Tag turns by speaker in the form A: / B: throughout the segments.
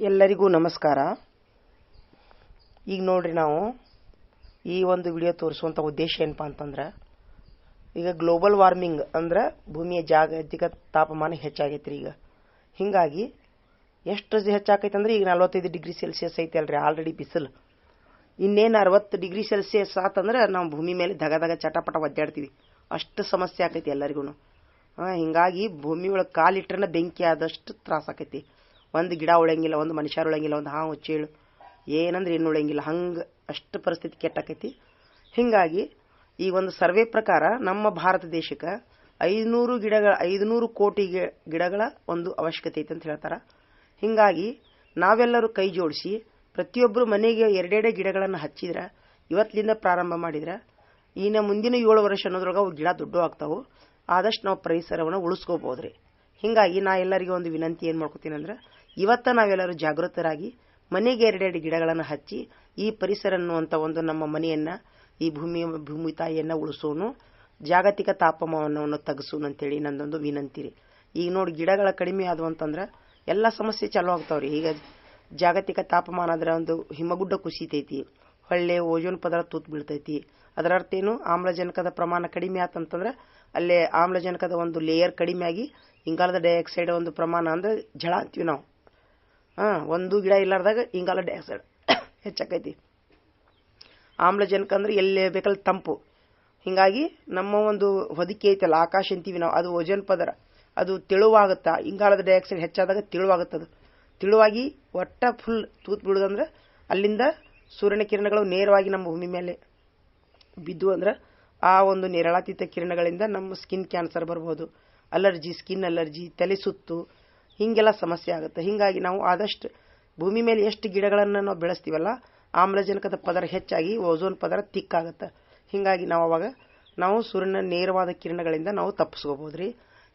A: ಎಲ್ಲರಿಗೂ ನಮಸ್ಕಾರ. ಈಗ ನೋಡ್ರಿ ನಾವು ಈ ಒಂದು ವಿಡಿಯೋ ತೋರಿಸುವಂಥ ಉದ್ದೇಶ ಏನಪ್ಪ ಅಂತಂದ್ರೆ, ಈಗ ಗ್ಲೋಬಲ್ ವಾರ್ಮಿಂಗ್ ಅಂದ್ರೆ ಭೂಮಿಯ ಜಾಗತಿಕ ತಾಪಮಾನ ಹೆಚ್ಚಾಗೈತ್ರಿ ಈಗ. ಹಿಂಗಾಗಿ ಎಷ್ಟು ಹೆಚ್ಚಾಕೈತೆ ಅಂದ್ರೆ ಈಗ ನಲ್ವತ್ತೈದು ಡಿಗ್ರಿ ಸೆಲ್ಸಿಯಸ್ ಐತೆ ಅಲ್ರಿ ಆಲ್ರೆಡಿ ಬಿಸಿಲು. ಇನ್ನೇನು ಅರವತ್ತು ಡಿಗ್ರಿ ಸೆಲ್ಸಿಯಸ್ ಆತಂದ್ರೆ ನಾವು ಭೂಮಿ ಮೇಲೆ ದಗ ದಗ ಚಟಪಟ ಒದ್ದಾಡ್ತೀವಿ. ಅಷ್ಟು ಸಮಸ್ಯೆ ಆಕೈತಿ ಎಲ್ಲರಿಗೂ ಹಾಂ, ಹಿಂಗಾಗಿ ಭೂಮಿ ಒಳಗೆ ಕಾಲಿಟ್ರನ ಬೆಂಕಿ ಆದಷ್ಟು ತ್ರಾಸ ಆಕೈತಿ ಒಂದು ಗಿಡ ಉಳಂಗಿಲ್ಲ ಒಂದು ಮನುಷ್ಯರು ಉಳಂಗಿಲ್ಲ ಒಂದು ಹಾವು ಚೇಳು, ಏನಂದ್ರೆ ಏನು ಉಳಂಗಿಲ್ಲ ಹಂಗೆ ಅಷ್ಟು ಪರಿಸ್ಥಿತಿ ಕೆಟ್ಟಕೈತಿ. ಹಿಂಗಾಗಿ ಈ ಒಂದು ಸರ್ವೆ ಪ್ರಕಾರ ನಮ್ಮ ಭಾರತ ದೇಶಕ್ಕೆ ಐದುನೂರು ಗಿಡಗಳ ಐದುನೂರು ಕೋಟಿ ಗಿಡಗಳ ಒಂದು ಅವಶ್ಯಕತೆ ಐತೆ ಅಂತ ಹೇಳ್ತಾರೆ. ಹಿಂಗಾಗಿ ನಾವೆಲ್ಲರೂ ಕೈ ಜೋಡಿಸಿ ಪ್ರತಿಯೊಬ್ಬರು ಮನೆಗೆ ಎರಡೆರಡೇ ಗಿಡಗಳನ್ನು ಹಚ್ಚಿದ್ರೆ ಇವತ್ತಿನಿಂದ ಪ್ರಾರಂಭ ಮಾಡಿದ್ರೆ ಇನ್ನು ಮುಂದಿನ ಏಳು ವರ್ಷ ಅನ್ನೋದ್ರೊಳಗೆ ಅವು ಗಿಡ ದೊಡ್ಡ ಆಗ್ತಾವು. ಆದಷ್ಟು ನಾವು ಪರಿಸರವನ್ನು ಉಳಿಸ್ಕೋಬೋದ್ರಿ. ಹಿಂಗಾಗಿ ನಾ ಎಲ್ಲರಿಗೂ ಒಂದು ವಿನಂತಿ ಏನು ಮಾಡ್ಕೋತೀನಿ ಅಂದ್ರೆ ಇವತ್ತ ನಾವೆಲ್ಲರೂ ಜಾಗೃತರಾಗಿ ಮನೆಗೆ ಎರಡೆರಡು ಗಿಡಗಳನ್ನು ಹಚ್ಚಿ ಈ ಪರಿಸರ ಅನ್ನುವಂಥ ಒಂದು ನಮ್ಮ ಮನೆಯನ್ನ, ಈ ಭೂಮಿ ಭೂಮಿ ತಾಯಿಯನ್ನ ಉಳಿಸೋನು, ಜಾಗತಿಕ ತಾಪಮಾನವನ್ನು ತಗ್ಸೋನು ಅಂತೇಳಿ ನಂದೊಂದು ವಿನಂತಿ ರೀ ಈಗ ನೋಡಿ ಗಿಡಗಳ ಕಡಿಮೆ ಆದವು ಅಂತಂದ್ರೆ ಎಲ್ಲ ಸಮಸ್ಯೆ ಚಾಲೂ ಆಗ್ತಾವ್ರಿ. ಈಗ ಜಾಗತಿಕ ತಾಪಮಾನ ಅದರ ಒಂದು ಹಿಮಗುಡ್ಡ ಕುಸಿತೈತಿ, ಹೊಳ್ಳೆ ಓಜೋನ್ ಪದರ ತೂತ್ ಬೀಳ್ತೈತಿ. ಅದರ ಅರ್ಥ ಏನು? ಆಮ್ಲಜನಕದ ಪ್ರಮಾಣ ಕಡಿಮೆ ಆತಂತಂದ್ರೆ ಅಲ್ಲೇ ಆಮ್ಲಜನಕದ ಒಂದು ಲೇಯರ್ ಕಡಿಮೆ ಆಗಿ ಇಂಗಾಲದ ಡೈಆಕ್ಸೈಡ್ ಒಂದು ಪ್ರಮಾಣ ಅಂದ್ರೆ ಝಳ ಅಂತೀವಿ ನಾವು. ಹಾ, ಒಂದು ಗಿಡ ಇಲ್ಲಾರ್ದಾಗ ಇಂಗಾಲ ಡೈಆಕ್ಸೈಡ್ ಹೆಚ್ಚಾಕೈತಿ. ಆಮ್ಲಜನಕ ಅಂದ್ರೆ ಎಲ್ಲಿ ಬೇಕಲ್ಲಿ ತಂಪು. ಹಿಂಗಾಗಿ ನಮ್ಮ ಒಂದು ಹೊದಿಕೆ ಐತಲ್ಲ, ಆಕಾಶ ಅಂತೀವಿ ನಾವು, ಅದು ಓಜೋನ್ ಪದರ. ಅದು ತೆಳುವಾಗುತ್ತಾ, ಇಂಗಾಲದ ಡೈಆಕ್ಸೈಡ್ ಹೆಚ್ಚಾದಾಗ ತೆಳುವಾಗುತ್ತದು. ತೆಳುವಾಗಿ ಒಟ್ಟ ಫುಲ್ ತೂತ್ ಬಿಡುದಂದ್ರೆ ಅಲ್ಲಿಂದ ಸೂರ್ಯನ ಕಿರಣಗಳು ನೇರವಾಗಿ ನಮ್ಮ ಭೂಮಿ ಮೇಲೆ ಬಿದ್ದು ಅಂದ್ರೆ ಆ ಒಂದು ನೇರಳಾತೀತ ಕಿರಣಗಳಿಂದ ನಮ್ಮ ಸ್ಕಿನ್ ಕ್ಯಾನ್ಸರ್ ಬರ್ಬೋದು. ಅಲರ್ಜಿ ಸ್ಕಿನ್ ಅಲರ್ಜಿ ತಲೆ ಸುತ್ತು ಹಿಂಗೆಲ್ಲ ಸಮಸ್ಯೆ ಆಗುತ್ತೆ. ಹಿಂಗಾಗಿ ನಾವು ಆದಷ್ಟು ಭೂಮಿ ಮೇಲೆ ಎಷ್ಟು ಗಿಡಗಳನ್ನು ನಾವು ಬೆಳೆಸ್ತೀವಲ್ಲ, ಆಮ್ಲಜನಕದ ಪದರ ಹೆಚ್ಚಾಗಿ ಓಝೋನ್ ಪದರ ತಿಕ್ಕಾಗುತ್ತೆ. ಹಿಂಗಾಗಿ ನಾವು ಅವಾಗ ನಾವು ಸೂರ್ಯನ ನೇರವಾದ ಕಿರಣಗಳಿಂದ ನಾವು ತಪ್ಪಿಸ್ಕೋಬೋದ್ರಿ.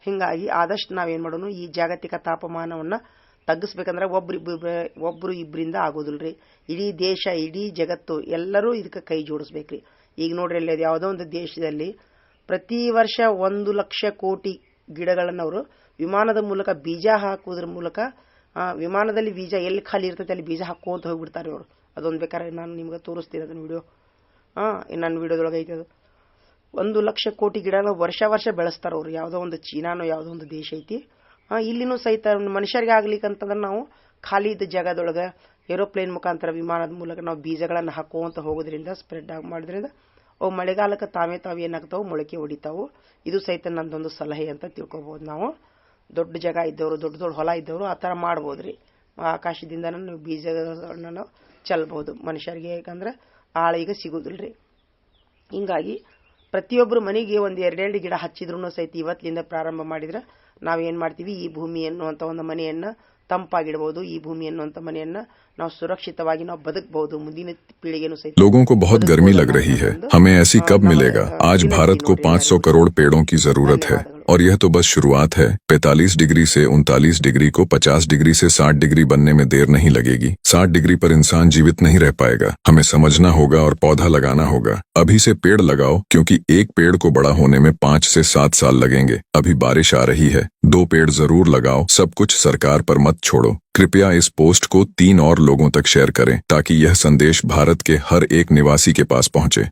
A: ಹಿಂಗಾಗಿ ಆದಷ್ಟು ನಾವೇನು ಮಾಡೋಣ ಈ ಜಾಗತಿಕ ತಾಪಮಾನವನ್ನು ತಗ್ಗಿಸ್ಬೇಕಂದ್ರೆ ಒಬ್ರು ಒಬ್ಬರು ಒಬ್ರು ಇಬ್ಬರಿಂದ ಆಗೋದಿಲ್ರಿ. ಇಡೀ ದೇಶ, ಇಡೀ ಜಗತ್ತು ಎಲ್ಲರೂ ಇದಕ್ಕೆ ಕೈ ಜೋಡಿಸ್ಬೇಕ್ರಿ. ಈಗ ನೋಡ್ರಿ ಅಲ್ಲಿ ಯಾವುದೋ ಒಂದು ದೇಶದಲ್ಲಿ ಪ್ರತಿ ವರ್ಷ ಒಂದು ಲಕ್ಷ ಕೋಟಿ ಗಿಡಗಳನ್ನು ಅವರು ವಿಮಾನದ ಮೂಲಕ ಬೀಜ ಹಾಕುವುದರ ಮೂಲಕ ವಿಮಾನದಲ್ಲಿ ಬೀಜ ಎಲ್ಲಿ ಖಾಲಿ ಇರ್ತೈತೆ ಅಲ್ಲಿ ಬೀಜ ಹಾಕೋತ ಹೋಗ್ಬಿಡ್ತಾರೆ ಅವರು ಅದೊಂದು ಬೇಕಾದ್ರೆ ನಾನು ನಿಮ್ಗೆ ತೋರಿಸ್ತೀನಿ ಅದನ್ನ ವಿಡಿಯೋ ಹಾಂ ನನ್ನ ವಿಡಿಯೋದೊಳಗೆ ಐತೆ ಅದು. ಒಂದು ಲಕ್ಷ ಕೋಟಿ ಗಿಡನ ವರ್ಷ ವರ್ಷ ಬೆಳೆಸ್ತಾರೆ ಅವ್ರು. ಯಾವುದೋ ಒಂದು ಚೀನಾನೋ ಯಾವುದೋ ಒಂದು ದೇಶ ಐತಿ. ಇಲ್ಲಿನೂ ಸಹಿತ ಮನುಷ್ಯರಿಗೆ ಆಗ್ಲಿಕ್ಕಂತಂದ್ರೆ ನಾವು ಖಾಲಿ ಇದ್ದ ಜಾಗದೊಳಗೆ ಏರೋಪ್ಲೇನ್ ಮುಖಾಂತರ ವಿಮಾನದ ಮೂಲಕ ನಾವು ಬೀಜಗಳನ್ನು ಹಾಕುವಂತ ಹೋಗೋದ್ರಿಂದ ಸ್ಪ್ರೆಡ್ ಆಗಿ ಮಾಡೋದ್ರಿಂದ ಅವು ಮಳೆಗಾಲಕ್ಕೆ ತಾವೇ ತಾವು ಏನಾಗ್ತಾವೆ ಮೊಳಕೆ ಹೊಡಿತಾವು. ಇದು ಸಹಿತ ನಂದೊಂದು ಸಲಹೆ ಅಂತ ತಿಳ್ಕೊಬಹುದು ನಾವು. ದೊಡ್ಡ ಜಾಗ ಇದ್ದವರು, ದೊಡ್ಡ ದೊಡ್ಡ ಹೊಲ ಇದ್ದವರು ಆ ಥರ ಮಾಡ್ಬೋದ್ರಿ. ಆಕಾಶದಿಂದ ನೀವು ಬೀಜಗಳನ್ನು ನಾವು ಚೆಲ್ಬಹುದು ಮನುಷ್ಯರಿಗೆ ಯಾಕಂದ್ರೆ ಆಳ ಈಗ ರೀ ಹಿಂಗಾಗಿ ಪ್ರತಿಯೊಬ್ಬರು ಮನೆಗೆ ಒಂದು ಎರಡೆರಡು ಗಿಡ ಹಚ್ಚಿದ್ರು ಸಹಿತ ಇವತ್ತಿನಿಂದ ಪ್ರಾರಂಭ ಮಾಡಿದ್ರೆ ನಾವೇನು ಮಾಡ್ತೀವಿ? ಈ ಭೂಮಿ ಅನ್ನುವಂಥ ಒಂದು ಮನೆಯನ್ನ ತಂಪಾಗಿಡಬಹುದು ಈ ಭೂಮಿ ಎನ್ನುವಂತ ಮನೆಯನ್ನ ನಾವು ಸುರಕ್ಷಿತವಾಗಿ ನಾವು ಬದುಕಬಹುದು ಮುಂದಿನ ಪೀಳಿಗೆನೂ ಸಹಿತ
B: लोगों को बहुत गर्मी लग रही है हमें ऐसी कब मिलेगा आज भारत को 500 करोड़ पेड़ों की जरूरत है और यह तो बस शुरुआत है। 45 डिग्री से उनतालीस डिग्री को 50 डिग्री से 60 डिग्री बनने में देर नहीं लगेगी। 60 डिग्री पर इंसान जीवित नहीं रह पाएगा। हमें समझना होगा और पौधा लगाना होगा। अभी से पेड़ लगाओ, क्योंकि एक पेड़ को बड़ा होने में पाँच से सात साल लगेंगे। अभी बारिश आ रही है। दो पेड़ ज़रूर लगाओ, सब कुछ सरकार पर मत छोड़ो। कृपया इस पोस्ट को तीन और लोगों तक शेयर करें, ताकि यह संदेश भारत के हर एक निवासी के पास पहुँचे।